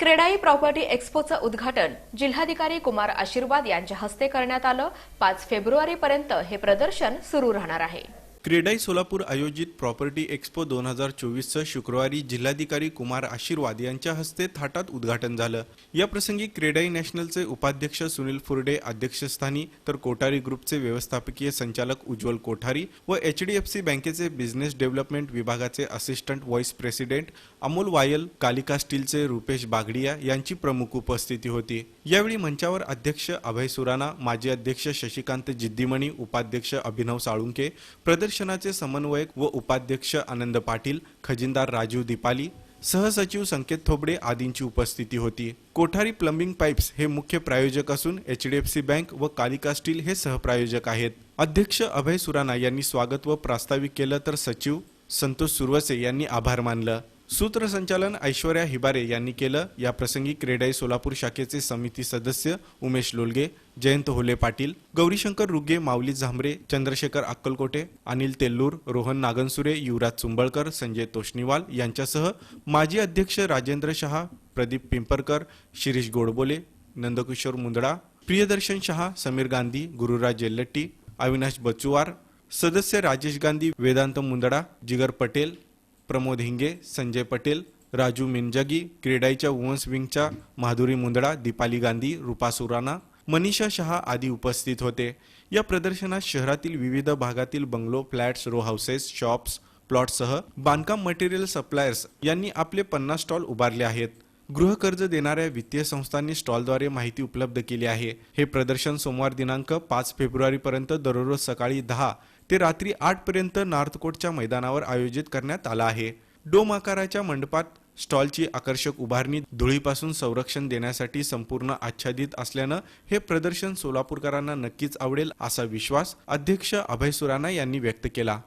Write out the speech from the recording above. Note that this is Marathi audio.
क्रेडाई प्रॉपर्टी एक्स्पोचं उद्घाटन जिल्हाधिकारी कुमार आशीर्वाद यांच्या हस्ते करण्यात आलं. पाच फेब्रुवारीपर्यंत हे प्रदर्शन सुरू राहणार आहे. क्रेडाई सोलापूर आयोजित प्रॉपर्टी एक्स्पो दोन हजार चोवीसचं शुक्रवारी जिल्हाधिकारी कुमार आशीर्वाद यांच्या हस्ते थाटात उद्घाटन झालं. या प्रसंगी क्रेडाई नॅशनलचे उपाध्यक्ष सुनील फुरडे अध्यक्षस्थानी तर कोठारी ग्रुपचे व्यवस्थापकीय संचालक उज्ज्वल कोठारी व एच डी एफ सी बँकेचे बिझनेस डेव्हलपमेंट विभागाचे assistant vice president Amol Wayal Kalika स्टीलचे रुपेश बागडिया यांची प्रमुख उपस्थिती होती. यावेळी मंचावर अध्यक्ष अभय सुराणा माजी अध्यक्ष शशिकांत जिद्दीमणी उपाध्यक्ष अभिनव साळुंके प्रदर्शनाचे समन्वयक व उपाध्यक्ष आनंद पाटील खजिनदार राजीव दीपाली सहसचिव संकेत थोबडे आदींची उपस्थिती होती. कोठारी प्लंबिंग पाईप्स हे मुख्य प्रायोजक असून H D F C bank व कालिका स्टील हे सहप्रायोजक आहेत. अध्यक्ष अभय सुराणा यांनी स्वागत व प्रास्ताविक केलं तर सचिव संतोष सुरवसे यांनी आभार मानलं. सूत्रसंचालन ऐश्वर्या हिबारे यांनी केलं. या प्रसंगी क्रेडाई सोलापूर शाखेचे समिती सदस्य उमेश लोलगे जयंत होले पाटील गौरीशंकर रुगे माऊली झांबरे चंद्रशेखर अक्कलकोटे अनिल तेल्लूर रोहन नागनसुरे युवराज चुंबळकर संजय तोष्णीवाल यांच्यासह माजी अध्यक्ष राजेंद्र शहा प्रदीप पिंपरकर शिरीष गोडबोले नंदकिशोर मुंदडा प्रियदर्शन शहा समीर गांधी गुरुराज जेल्लट्टी अविनाश बचुवार सदस्य राजेश गांधी वेदांत मुंदडा जिगर पटेल प्रमोद हिंगे संजय पटेल राजू मिंजगी क्रेडाईच्या वुमन्स विंगच्या माधुरी मुंदडा दीपाली गांधी रुपा सुराणा मनीषा शहा आदी उपस्थित होते. या प्रदर्शनात शहरातील विविध भागातील bungalow flats row houses shops प्लॉटसह बांधकाम मटेरियल सप्लायर्स यांनी आपले पन्नास स्टॉल उभारले आहेत. गृहकर्ज देणाऱ्या वित्तीय संस्थांनी स्टॉलद्वारे माहिती उपलब्ध केली आहे. हे प्रदर्शन सोमवार दिनांक पाच फेब्रुवारीपर्यंत दररोज सकाळी दहा ते रात्री आठ पर्यंत नॉर्थकोटच्या मैदानावर आयोजित करण्यात आलं आहे. डोम आकाराच्या मंडपात स्टॉलची आकर्षक उभारणी धुळीपासून संरक्षण देण्यासाठी संपूर्ण आच्छादित असल्यानं हे प्रदर्शन सोलापूरकरांना नक्कीच आवडेल असा विश्वास अध्यक्ष अभय सुराणा यांनी व्यक्त केला.